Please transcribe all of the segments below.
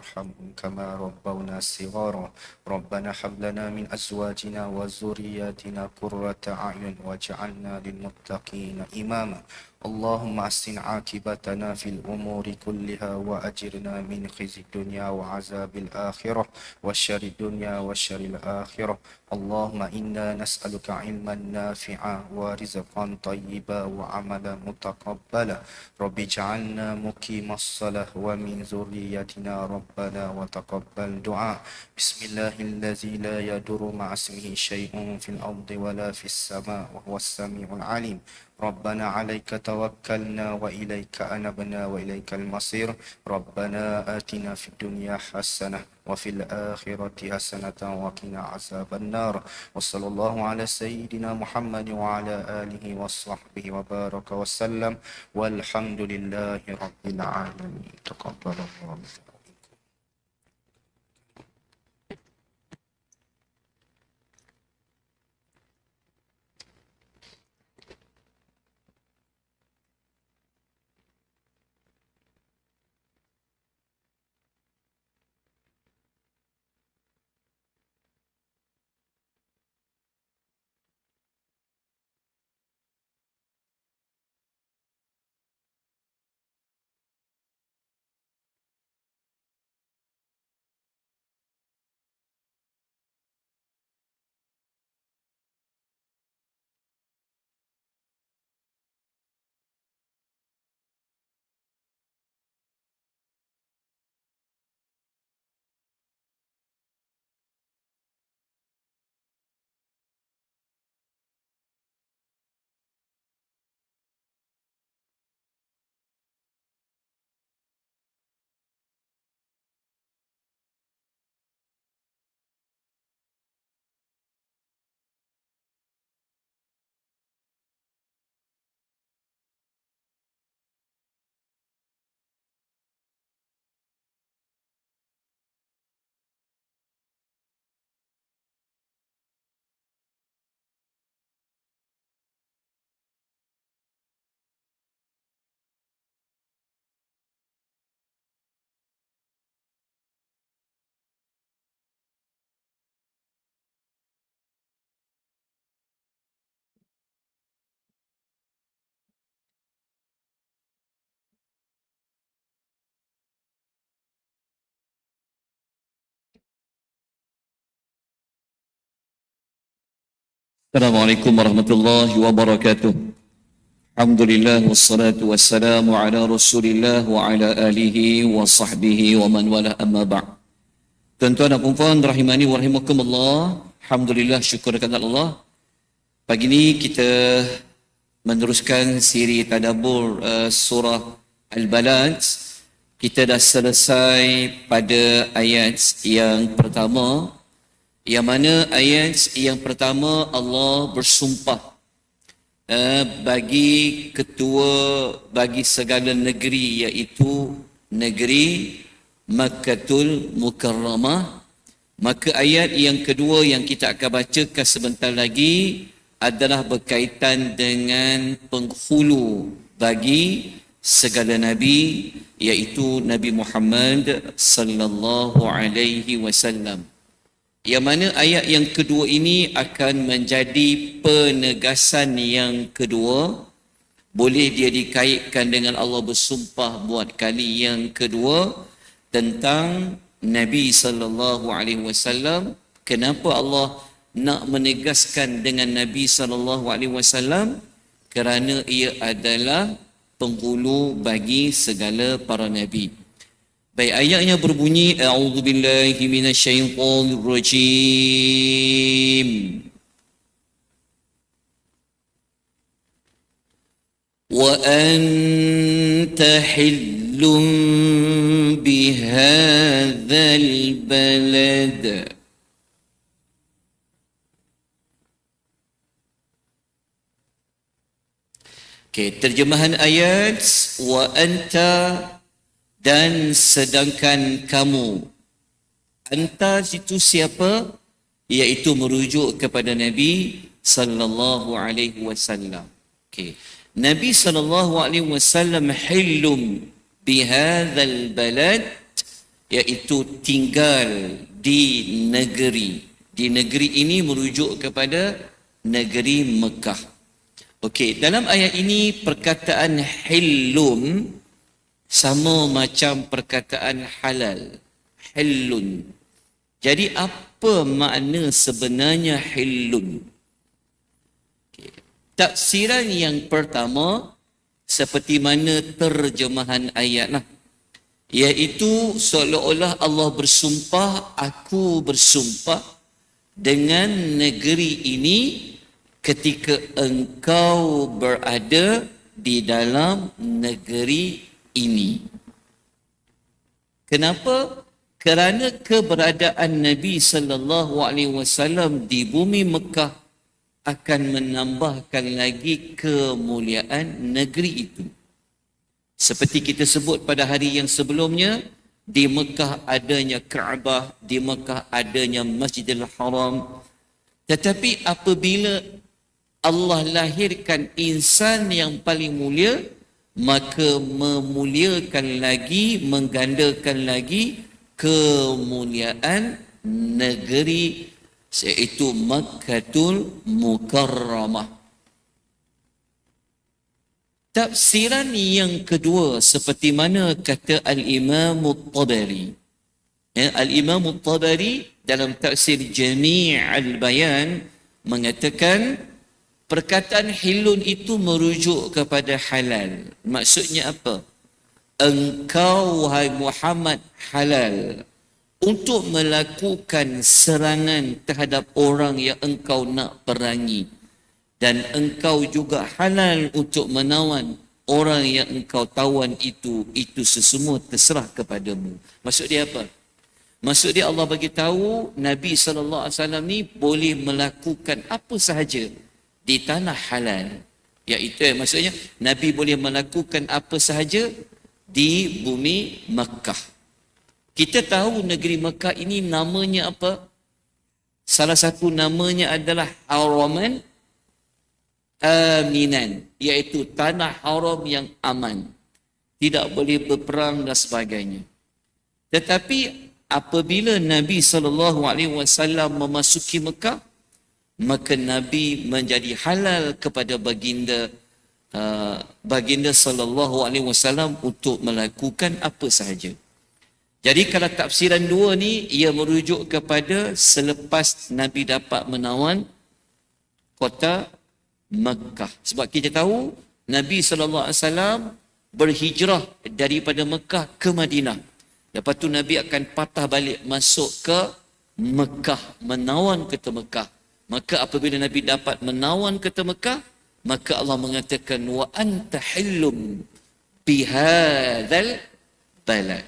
وارحمهم كما ربونا صغارا. ربنا هب لنا من أزواجنا وذرياتنا قرة أعين واجعلنا للمتقين إماما. اللهم أحسن عاقبتنا في الأمور كلها وأجرنا من خزي الدنيا وعذاب الآخرة وشر الدنيا وشر الآخرة. اللهم إنا نسألك علما نافعا ورزقا طيبا وعملا متقبلا. رب اجعلنا مقيم الصلاة ومن ذريتنا ربنا وتقبل دعاء. بسم الله الذي لا يدر مع اسمه شيء في الأرض ولا في السماء وهو السميع العليم. ربنا عليك توكلنا وإليك أنبنا وإليك المصير. ربنا آتنا في الدنيا حسنة وفي الآخرة حسنة وقنا عذاب النار. وصلى الله على سيدنا محمد وعلى آله وصحبه وبارك وسلم. والحمد لله رب العالمين. تقبل الله Assalamualaikum warahmatullahi wabarakatuh. Alhamdulillah wassalatu wassalamu ala Rasulillah wa ala alihi wa sahbihi wa man wala amma ba'. Tuan-tuan dan puan rahimani wa rahimakumullah. Alhamdulillah syukur kepada Allah. Pagi ini kita meneruskan siri tadabbur uh, surah Al-Balad. Kita dah selesai pada ayat yang pertama yang mana ayat yang pertama Allah bersumpah uh, bagi ketua bagi segala negeri iaitu negeri Makkatul Mukarramah. Maka ayat yang kedua yang kita akan bacakan sebentar lagi adalah berkaitan dengan penghulu bagi segala nabi iaitu Nabi Muhammad sallallahu alaihi wasallam yang mana ayat yang kedua ini akan menjadi penegasan yang kedua. Boleh dia dikaitkan dengan Allah bersumpah buat kali yang kedua tentang Nabi sallallahu alaihi wasallam. Kenapa Allah nak menegaskan dengan Nabi sallallahu alaihi wasallam? Kerana ia adalah penghulu bagi segala para nabi. Baik ayatnya berbunyi a'udzubillahi minasyaitonir rajim. Wa anta hillun bihadzal balad. Okay, terjemahan ayat wa anta dan sedangkan kamu anta itu siapa iaitu merujuk kepada Nabi sallallahu alaihi wasallam okey Nabi sallallahu alaihi wasallam hillum bihadzal balad iaitu tinggal di negeri. Di negeri ini merujuk kepada negeri Mekah. Okey, dalam ayat ini perkataan hillun sama macam perkataan halal. Hillun. Jadi apa makna sebenarnya hillun? Okay. Tafsiran yang pertama seperti mana terjemahan ayat lah. Iaitu seolah-olah Allah bersumpah, aku bersumpah dengan negeri ini ketika engkau berada di dalam negeri ini. Kenapa? Kerana keberadaan Nabi sallallahu alaihi wasallam di bumi Mekah akan menambahkan lagi kemuliaan negeri itu. Seperti kita sebut pada hari yang sebelumnya, di Mekah adanya Kaabah, di Mekah adanya Masjidil Haram. Tetapi apabila Allah lahirkan insan yang paling mulia, maka memuliakan lagi, menggandakan lagi kemuliaan negeri iaitu Makkatul Mukarramah. Tafsiran yang kedua seperti mana kata Al-Imam Al-Tabari. Ya, Al-Imam Al-Tabari dalam tafsir Jami' Al-Bayan mengatakan perkataan hilun itu merujuk kepada halal. Maksudnya apa? Engkau wahai Muhammad halal. Untuk melakukan serangan terhadap orang yang engkau nak perangi. Dan engkau juga halal untuk menawan orang yang engkau tawan itu. Itu sesemua terserah kepadamu. Maksud dia apa? Maksud dia Allah bagi tahu Nabi sallallahu alaihi wasallam ni boleh melakukan apa sahaja di tanah halal iaitu maksudnya Nabi boleh melakukan apa sahaja di bumi Makkah kita tahu negeri Mekah ini namanya apa? Salah satu namanya adalah Haraman Aminan. Iaitu tanah haram yang aman. Tidak boleh berperang dan sebagainya. Tetapi apabila Nabi SAW memasuki Mekah, maka Nabi menjadi halal kepada baginda uh, baginda sallallahu alaihi wasallam untuk melakukan apa sahaja. Jadi kalau tafsiran dua ni ia merujuk kepada selepas Nabi dapat menawan kota Mekah. Sebab kita tahu Nabi SAW berhijrah daripada Mekah ke Madinah. Lepas tu Nabi akan patah balik masuk ke Mekah, menawan kota Mekah. Maka apabila Nabi dapat menawan kota Mekah, maka Allah mengatakan wa anta hillum bihadzal balad.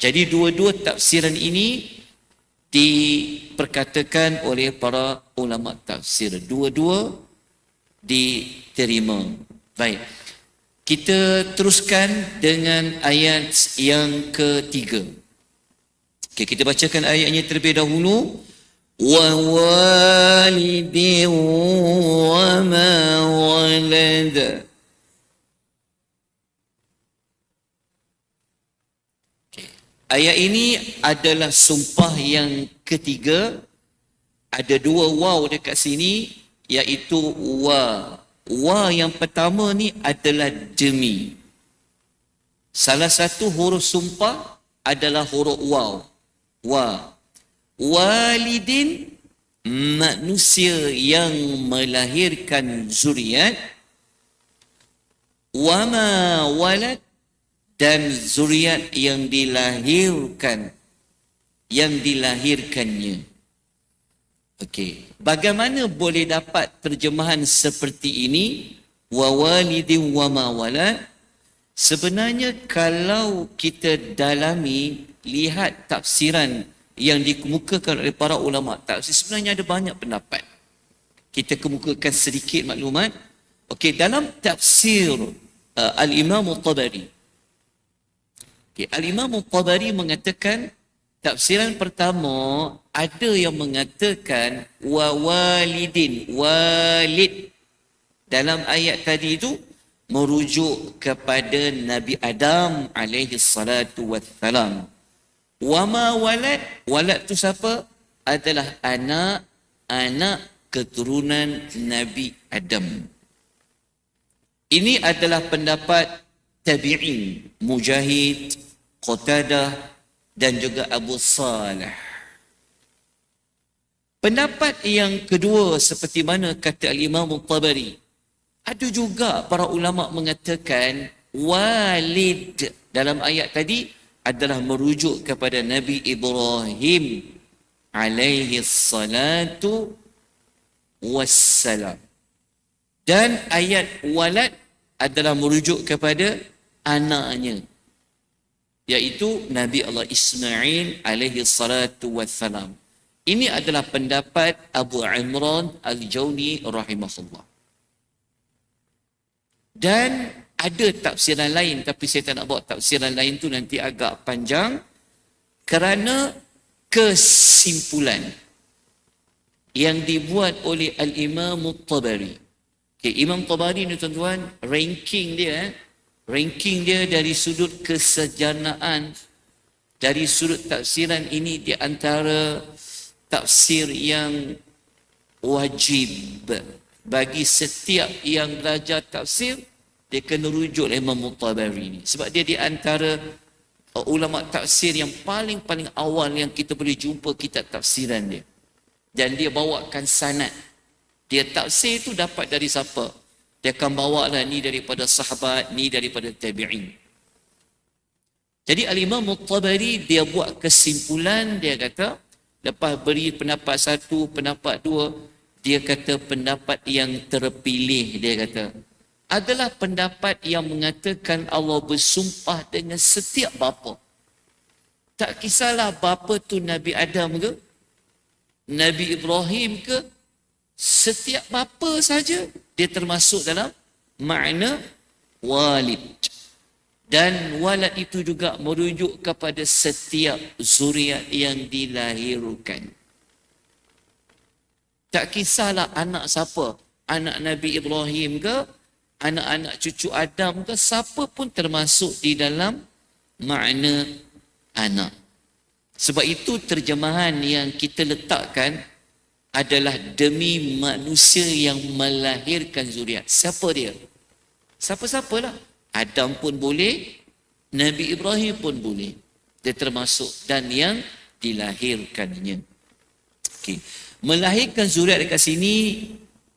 Jadi dua-dua tafsiran ini diperkatakan oleh para ulama tafsir. Dua-dua diterima. Baik. Kita teruskan dengan ayat yang ketiga. Okay, kita bacakan ayatnya terlebih dahulu. Wa ma walada. Ayat ini adalah sumpah yang ketiga. Ada dua waw dekat sini iaitu wa. Wa yang pertama ni adalah demi. Salah satu huruf sumpah adalah huruf waw. Wa. Walidin manusia yang melahirkan zuriat. Wama walad dan zuriat yang dilahirkan yang dilahirkannya. Okey, bagaimana boleh dapat terjemahan seperti ini? Wa walidin wa ma walad. Sebenarnya kalau kita dalami lihat tafsiran yang dikemukakan oleh para ulama tafsir sebenarnya ada banyak pendapat. Kita kemukakan sedikit maklumat. Okey, dalam tafsir uh, Al-Imam Al-Tabari Okay. Al-Imam Qadari mengatakan tafsiran pertama ada yang mengatakan wa walidin walid dalam ayat tadi itu merujuk kepada Nabi Adam alaihi salatu wassalam. Wama walad, walad tu siapa? Adalah anak, anak keturunan Nabi Adam. Ini adalah pendapat tabi'in, Mujahid, Qatadah dan juga Abu Salih. Pendapat yang kedua seperti mana kata Al-Imam Tabari. Ada juga para ulama mengatakan walid dalam ayat tadi adalah merujuk kepada Nabi Ibrahim alaihi salatu wassalam. Dan ayat walad adalah merujuk kepada anaknya iaitu Nabi Allah Ismail alaihi salatu wassalam. Ini adalah pendapat Abu Imran Al-Jawni rahimahullah. Dan ada tafsiran lain tapi saya tak nak bawa tafsiran lain tu nanti agak panjang kerana kesimpulan yang dibuat oleh Al-Imam Tabari. Okay, Imam Tabari ni tuan-tuan ranking dia eh, ranking dia dari sudut kesejanaan dari sudut tafsiran ini di antara tafsir yang wajib bagi setiap yang belajar tafsir dia kena rujuk Imam Mutabari ni. Sebab dia di antara uh, ulama tafsir yang paling-paling awal yang kita boleh jumpa kitab tafsiran dia. Dan dia bawakan sanad. Dia tafsir itu dapat dari siapa? Dia akan bawa lah ni daripada sahabat ni daripada tabi'in. Jadi Al-Imam Mutabari dia buat kesimpulan dia kata Lepas beri pendapat satu, pendapat dua, dia kata pendapat yang terpilih, dia kata. Adalah pendapat yang mengatakan Allah bersumpah dengan setiap bapa. Tak kisahlah bapa tu Nabi Adam ke, Nabi Ibrahim ke, setiap bapa saja dia termasuk dalam makna walid. Dan walad itu juga merujuk kepada setiap zuriat yang dilahirkan. Tak kisahlah anak siapa. Anak Nabi Ibrahim ke, anak-anak cucu Adam ke, siapa pun termasuk di dalam makna anak. Sebab itu terjemahan yang kita letakkan adalah demi manusia yang melahirkan zuriat. Siapa dia? Siapa-siapalah. Adam pun boleh, Nabi Ibrahim pun boleh. Dia termasuk dan yang dilahirkannya. Okay. Melahirkan zuriat dekat sini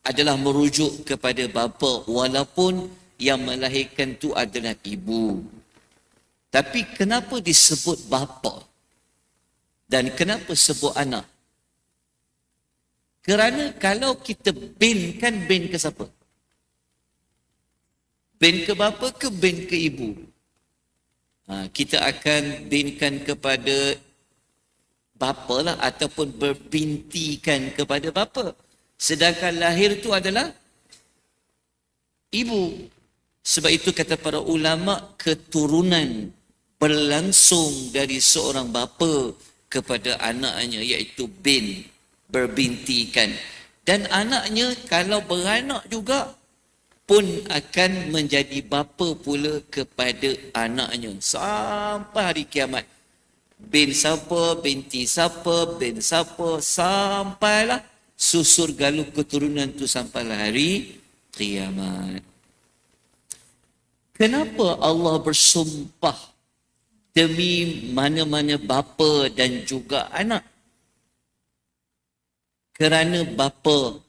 adalah merujuk kepada bapa walaupun yang melahirkan tu adalah ibu. Tapi kenapa disebut bapa? Dan kenapa sebut anak? Kerana kalau kita bin, kan bin ke siapa? bin ke bapa ke bin ke ibu ha, kita akan binkan kepada bapa lah ataupun berbintikan kepada bapa sedangkan lahir tu adalah ibu. Sebab itu kata para ulama keturunan berlangsung dari seorang bapa kepada anaknya iaitu bin berbintikan. Dan anaknya kalau beranak juga pun akan menjadi bapa pula kepada anaknya. Sampai hari kiamat. Bin siapa, binti siapa, bin siapa, sampailah susur galuh keturunan tu sampai hari kiamat. Kenapa Allah bersumpah demi mana-mana bapa dan juga anak? Kerana bapa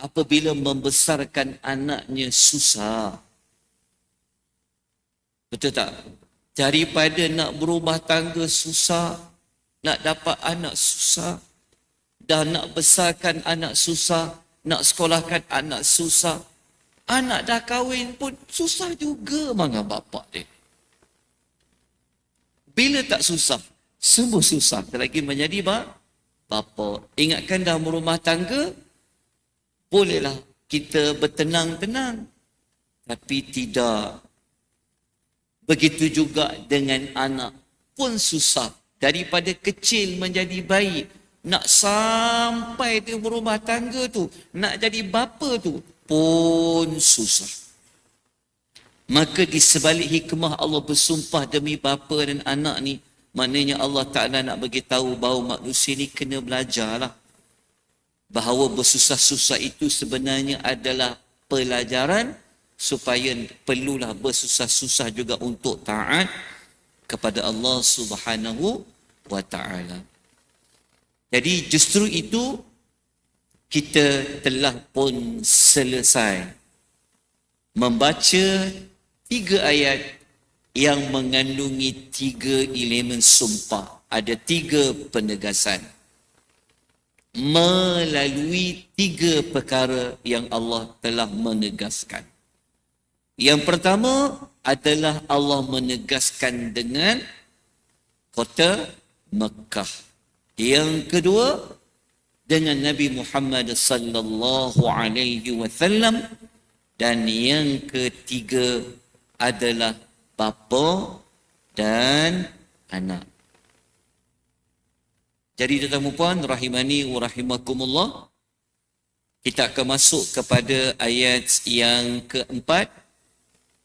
apabila membesarkan anaknya susah. Betul tak? Daripada nak berumah tangga susah, nak dapat anak susah, dah nak besarkan anak susah, nak sekolahkan anak susah, anak dah kahwin pun susah juga mana bapak dia. Bila tak susah, semua susah. Lagi menjadi bapa. Ingatkan dah berumah tangga, bolehlah kita bertenang-tenang. Tapi tidak. Begitu juga dengan anak. Pun susah. Daripada kecil menjadi baik nak sampai di rumah tangga tu nak jadi bapa tu pun susah maka di sebalik hikmah Allah bersumpah demi bapa dan anak ni maknanya Allah Ta'ala nak bagi tahu bahawa manusia ni kena belajarlah bahawa bersusah-susah itu sebenarnya adalah pelajaran supaya perlulah bersusah-susah juga untuk taat kepada Allah Subhanahu wa taala. Jadi justru itu kita telah pun selesai membaca tiga ayat yang mengandungi tiga elemen sumpah. Ada tiga penegasan. Melalui tiga perkara yang Allah telah menegaskan. Yang pertama adalah Allah menegaskan dengan kota Mekah. Yang kedua dengan Nabi Muhammad sallallahu alaihi wasallam. Dan yang ketiga adalah bapa dan anak. Jadi tuan puan rahimani wa rahimakumullah kita akan masuk kepada ayat yang keempat.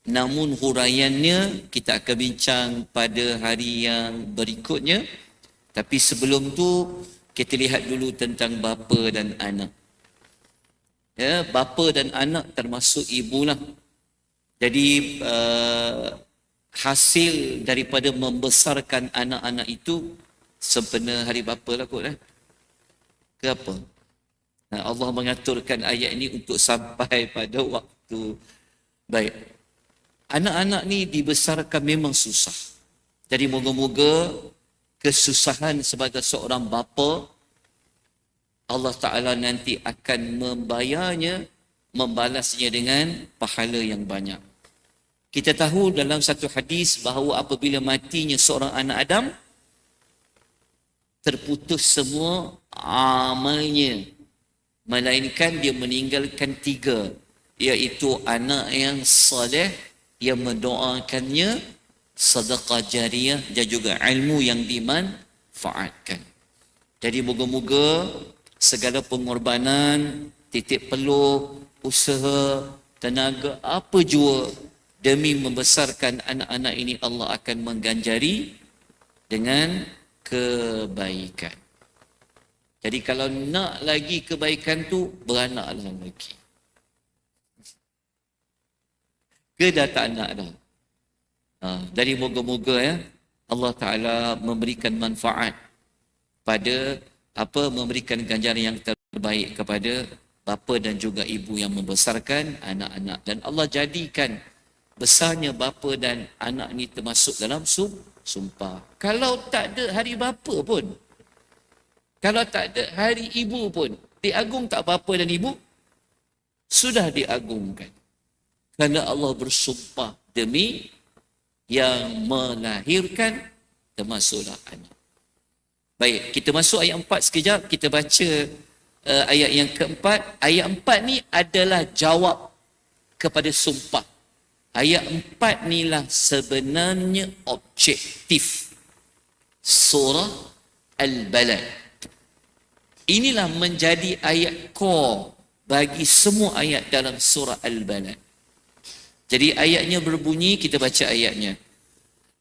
Namun huraiannya kita akan bincang pada hari yang berikutnya tapi sebelum tu kita lihat dulu tentang bapa dan anak ya bapa dan anak termasuk ibu lah jadi uh, hasil daripada membesarkan anak-anak itu sempena hari bapa lah kot eh? Ke apa? Nah, Allah mengaturkan ayat ini untuk sampai pada waktu baik. Anak-anak ni dibesarkan memang susah. Jadi moga-moga kesusahan sebagai seorang bapa Allah Ta'ala nanti akan membayarnya, membalasnya dengan pahala yang banyak. Kita tahu dalam satu hadis bahawa apabila matinya seorang anak Adam, terputus semua amalnya. Melainkan dia meninggalkan tiga, iaitu anak yang saleh yang mendoakannya, sedekah jariah dan juga ilmu yang dimanfaatkan. Jadi moga-moga segala pengorbanan, titik peluk, usaha, tenaga, apa jua demi membesarkan anak-anak ini Allah akan mengganjari dengan kebaikan. Jadi kalau nak lagi kebaikan tu beranaklah lagi. Ke dah tak nak dah? Ha, dari moga-moga ya Allah Taala memberikan manfaat pada apa memberikan ganjaran yang terbaik kepada bapa dan juga ibu yang membesarkan anak-anak dan Allah jadikan besarnya bapa dan anak ni termasuk dalam sum, sumpah. Kalau tak ada hari bapa pun, kalau tak ada hari ibu pun, diagung tak bapa dan ibu? Sudah diagungkan. Kerana Allah bersumpah demi yang melahirkan termasuklah anak. Baik, kita masuk ayat empat sekejap. Kita baca uh, ayat yang keempat. Ayat empat ni adalah jawab kepada sumpah. Ayat empat ni lah sebenarnya objektif surah Al-Balad. Inilah menjadi ayat core bagi semua ayat dalam surah Al-Balad. Jadi ayatnya berbunyi, kita baca ayatnya.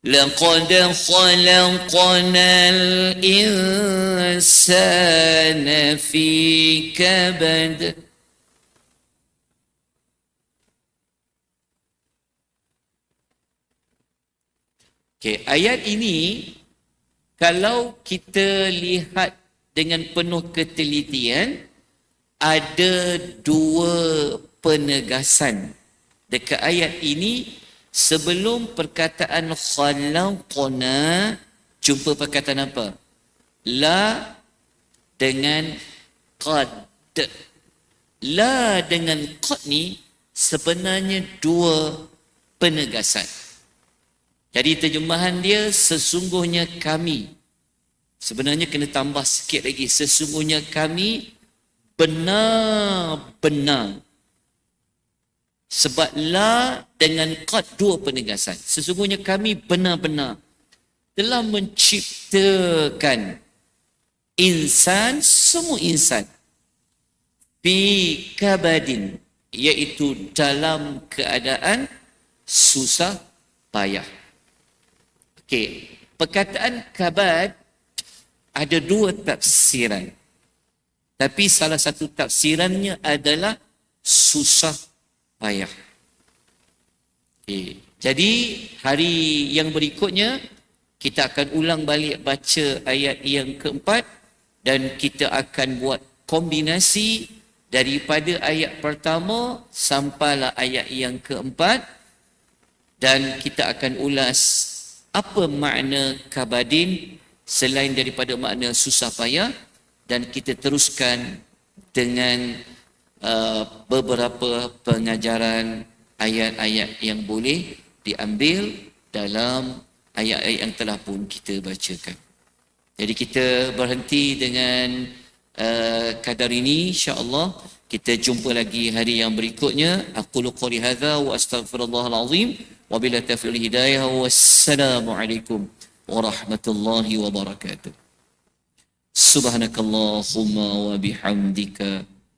لقد خلقنا الإنسان في كبد Okay, ayat ini kalau kita lihat dengan penuh ketelitian ada dua penegasan dekat ayat ini sebelum perkataan khalaqna jumpa perkataan apa la dengan qad la dengan qad ni sebenarnya dua penegasan jadi terjemahan dia sesungguhnya kami. Sebenarnya kena tambah sikit lagi. Sesungguhnya kami benar-benar. Sebab la dengan qad dua penegasan. Sesungguhnya kami benar-benar telah menciptakan insan, semua insan. Fi kabadin. Iaitu dalam keadaan susah payah. Okey, perkataan kabad ada dua tafsiran. Tapi salah satu tafsirannya adalah susah payah. Okay. Jadi hari yang berikutnya kita akan ulang balik baca ayat yang keempat dan kita akan buat kombinasi daripada ayat pertama sampailah ayat yang keempat dan kita akan ulas apa makna kabadin selain daripada makna susah payah dan kita teruskan dengan uh, beberapa pengajaran ayat-ayat yang boleh diambil dalam ayat-ayat yang telah pun kita bacakan. Jadi kita berhenti dengan uh, kadar ini insya-Allah kita jumpa lagi hari yang berikutnya. Aku qouli hadza wa astaghfirullahal azim wa bila taufiq hidayah wassalamu alaikum warahmatullahi wabarakatuh. Subhanakallahumma wa bihamdika